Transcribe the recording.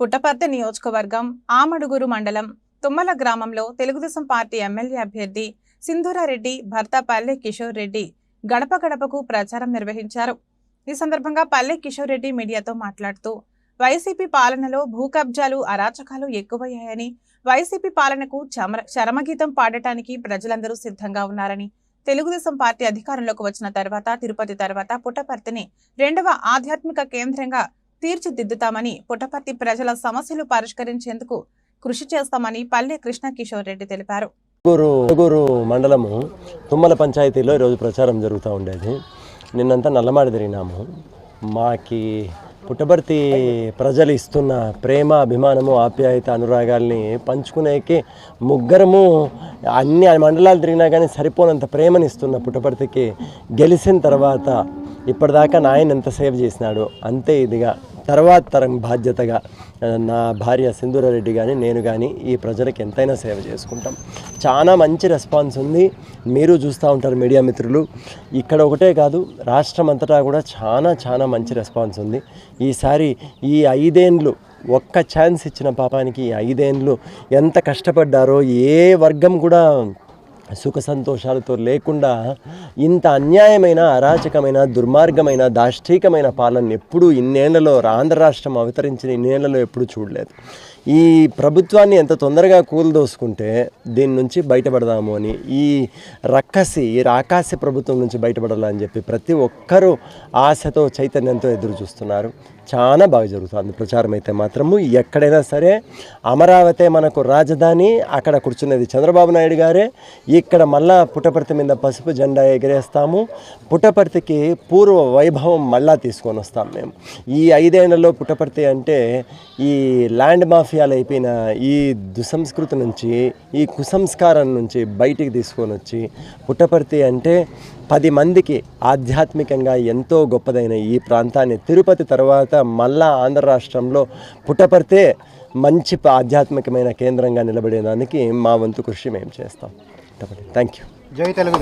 పుట్టపర్తి నియోజకవర్గం ఆమడుగురు మండలం తుమ్మల గ్రామంలో తెలుగుదేశం పార్టీ ఎమ్మెల్యే అభ్యర్థి సింధూరారెడ్డి భర్త పల్లె కిషోర్ రెడ్డి గడప గడపకు ప్రచారం నిర్వహించారు. ఈ సందర్భంగా పల్లె కిషోర్ రెడ్డి మీడియాతో మాట్లాడుతూ వైసీపీ పాలనలో భూ కబ్జాలు అరాచకాలు ఎక్కువయ్యాయని వైసీపీ పాలనకు చమర చరమగీతం పాడటానికి ప్రజలందరూ సిద్ధంగా ఉన్నారని తెలుగుదేశం పార్టీ అధికారంలోకి వచ్చిన తర్వాత తిరుపతి తర్వాత పుట్టపర్తిని రెండవ ఆధ్యాత్మిక కేంద్రంగా తీర్చిదిద్దుతామని పుట్టపర్తి ప్రజల సమస్యలు పరిష్కరించేందుకు కృషి చేస్తామని పల్లె కృష్ణ కిషోర్ రెడ్డి తెలిపారు. గురు మండలము తుమ్మల పంచాయతీలో ఈరోజు ప్రచారం జరుగుతూ ఉండేది. నిన్నంతా నల్లమాడి తిరిగినాము. మాకి పుట్టబర్తి ప్రజలు ఇస్తున్న ప్రేమ అభిమానము ఆప్యాయత అనురాగాల్ని పంచుకునేకి ముగ్గురము అన్ని మండలాలు తిరిగినా కానీ సరిపోనంత ప్రేమని ఇస్తున్న పుట్టపర్తికి గెలిచిన తర్వాత ఇప్పటిదాకా నాయన ఎంత సేవ చేసినాడు అంతే ఇదిగా. తర్వాత తరం బాధ్యతగా నా భార్య సింధూరారెడ్డి కానీ నేను కానీ ఈ ప్రజలకు ఎంతైనా సేవ చేసుకుంటాం. చాలా మంచి రెస్పాన్స్ ఉంది. మీరు చూస్తూ ఉంటారు మీడియా మిత్రులు. ఇక్కడ ఒకటే కాదు రాష్ట్రం అంతటా కూడా చాలా చాలా మంచి రెస్పాన్స్ ఉంది. ఈసారి ఈ ఐదేండ్లు ఒక్క ఛాన్స్ ఇచ్చిన పాపానికి ఈ ఐదేండ్లు ఎంత కష్టపడ్డారో ఏ వర్గం కూడా సుఖ సంతోషాలతో లేకుండా ఇంత అన్యాయమైన అరాచకమైన దుర్మార్గమైన దాష్టీకమైన పాలన ఎప్పుడూ ఇన్నేళ్ళలో ఆంధ్ర రాష్ట్రం అవతరించిన ఇన్నేళ్ళలో ఎప్పుడూ చూడలేదు. ఈ ప్రభుత్వాన్ని ఎంత తొందరగా కూలదోసుకుంటే దీని నుంచి బయటపడదాము అని ఈ రక్కసి ఈ రాకాసి ప్రభుత్వం నుంచి బయటపడాలని చెప్పి ప్రతి ఒక్కరూ ఆశతో చైతన్యంతో ఎదురు చూస్తున్నారు. చాలా బాగా జరుగుతుంది. ప్రచారం అయితే మాత్రము ఎక్కడైనా సరే అమరావతి మనకు రాజధాని అక్కడ కూర్చున్నది చంద్రబాబు నాయుడు గారే. ఇక్కడ మళ్ళా పుట్టపర్తి మీద పసుపు జెండా ఎగరేస్తాము. పుట్టపర్తికి పూర్వ వైభవం మళ్ళా తీసుకొని వస్తాం మేము. ఈ ఐదేళ్ళలో పుట్టపర్తి అంటే ఈ ల్యాండ్ మాఫీ మాఫియాలు అయిపోయిన ఈ దుసంస్కృతి నుంచి ఈ కుసంస్కారం నుంచి బయటికి తీసుకొని వచ్చి పుట్టపర్తి అంటే పది మందికి ఆధ్యాత్మికంగా ఎంతో గొప్పదైన ఈ ప్రాంతాన్ని తిరుపతి తర్వాత మళ్ళా ఆంధ్ర రాష్ట్రంలో పుట్టపర్తే మంచి ఆధ్యాత్మికమైన కేంద్రంగా నిలబడేదానికి మా వంతు కృషి మేము చేస్తాం. థ్యాంక్ యూ జై తెలుగు